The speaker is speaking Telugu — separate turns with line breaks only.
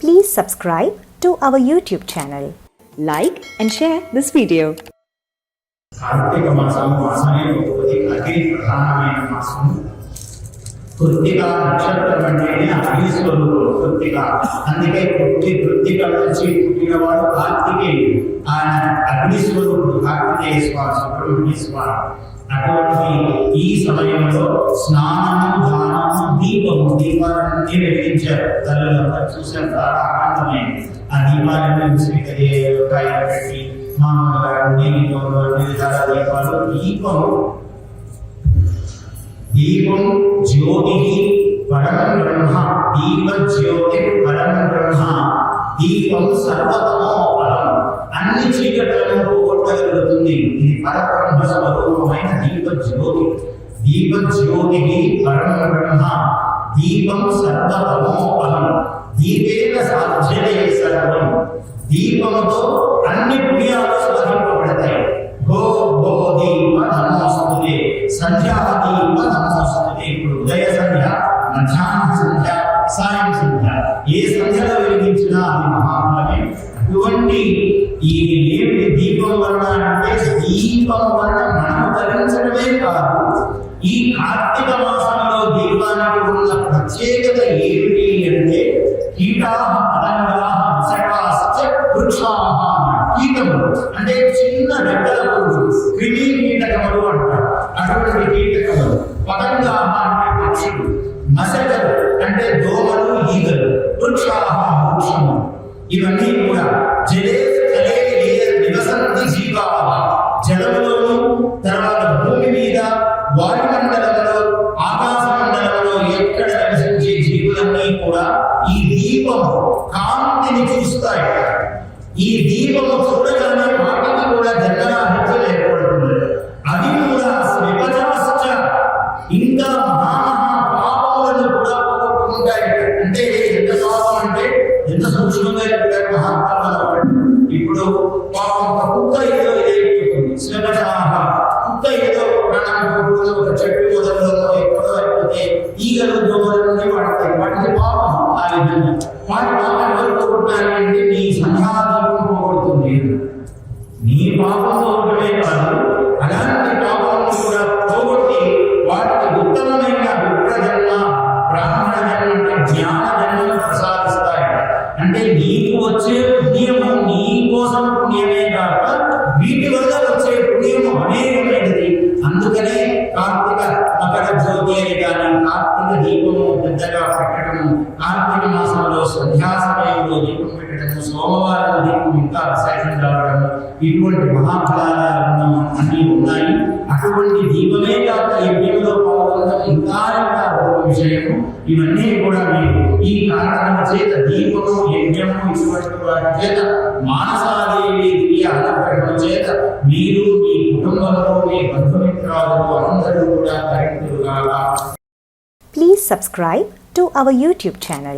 Please subscribe to our YouTube channel. Like and share this video.
Karthika మాసం మాసమే ఒకటి అతి ప్రధానమైన మాసం కృత్తిక నక్షత్రం అంటేనే అగ్ని స్వరూపుడు కృత్తిక అందుకే కృతి కృత్తిక నుంచి పుట్టినవాడు కార్తికేయుడు ఆయన అగ్ని స్వరూపుడు కార్తికేయ స్వామి సుబ్రహ్మణ్య స్వామి అటువంటి ఈ సమయంలో స్నానం దానం దీపము దీపాలన్నీ వెలిగించారు తల్లులంతా చూసిన చాలా ఆనందమైంది ఆ దీపాలను ఉసిరికాయ పెట్టి మామూలుగా నీటితో వివిధాల దీపాలు దీపం. దీపం జ్యోతి పరమ బ్రహ్మ. దీప జ్యోతి పరమ బ్రహ్మ. దీపం సర్వతమో ఫలం. అన్ని చీకట్లను పోగొట్టగలుగుతుంది. ఇది పరబ్రహ్మ స్వరూపమైన దీప జ్యోతి. దీప జ్యోతి పరమ బ్రహ్మ. దీపం సర్వతమో ఫలం దీపేన సాధ్యతే సర్వం. దీపంతో అన్ని పుణ్యాలు సాధింపబడతాయి గో గో దీప నమోస్తుతే. సంధ్యా దీప నమోస్తుతే. ఇప్పుడు ఉదయ సంధ్య మధ్యాహ్న సంధ్య సాయం సంధ్య. ఏ సంధ్యలో వెలిగించినా అది మహాఫలమే అటువంటి ఈ ఏమిటి దీపం వలన అంటే దీపం వలన మనం ధరించడమే కాదు ఈ కార్తీక మాసం ప్రత్యేకత ఏమిటి అంటే కీటా పతంగా విశకాశ్చ వృక్షాహ కీటములు అంటే చిన్న రెక్కల పురుగు క్రిమి కీటకములు అంటారు. అటువంటి కీటకములు. పతంగా అంటే పక్షులు మసకలు అంటే దోమలు ఈగలు. వృక్షాహ వృక్షము. ఇవన్నీ కూడా జలే స్థలే నివసంతి జీవాహ జలములోను తర్వాత భూమి మీద వారి దీపము కాంతిని చూస్తాయి. ఈ దీపము చూడగానే వాటికి కూడా జన్మరాహిత్యం ఏర్పడుతుంది అవి కూడా విభజనశ్చ ఇంకా మహామహా పాపములను కూడా పోగొట్టుకుంటాయి. అంటే ఎంత పాపం అంటే ఎంత సూక్ష్మంగా చెప్పారు మహాత్ములు. ఇప్పుడు పాపం కుక్క ఏదో ఇదైపోతుంది శ్రమశాహ కుక్క ఏదో ప్రాణం ఒక చెట్టు మొదలలో ఎక్కడో అయిపోతే ఈగలు దోమలన్నీ వారి ఆ పాపం ఎవరు నీ సంధ్యాదీపం పోగొడుతుంది నీ పాపం పోగొట్టమే కాదు అలాంటి పాపం కూడా పోగొట్టి వాటికి ఉత్తమమైన విప్ర జన్మ బ్రాహ్మణ జన్మ అంటే జ్ఞాన జన్మను ప్రసాదిస్తాయి అంటే నీకు వచ్చే పుణ్యము నీ కోసం పుణ్యమే కాక వీటి వల్ల వచ్చే పుణ్యము అనేకమైనది. మాసంలో సంధ్యా సమయంలో దీపం పెట్టడము సోమవారం దీపం ఇంకా విశేషం రావడము ఇటువంటి మహాఫలాల అన్నీ ఉన్నాయి. అటువంటి దీపమే కాక యజ్ఞంలో పాల్గొనడం ఇంకా ఇంకా గొప్ప విషయము. ఇవన్నీ కూడా మీరు ఈ కారణం చేత దీపము యజ్ఞము ఇటువంటి వాటి చేత మానసాదేవి దివ్య అలంకరణ చేత మీరు మీ కుటుంబంలో మీ బంధుమిత్రాలతో అందరూ కూడా ధరించుగాక
Please subscribe to our YouTube channel.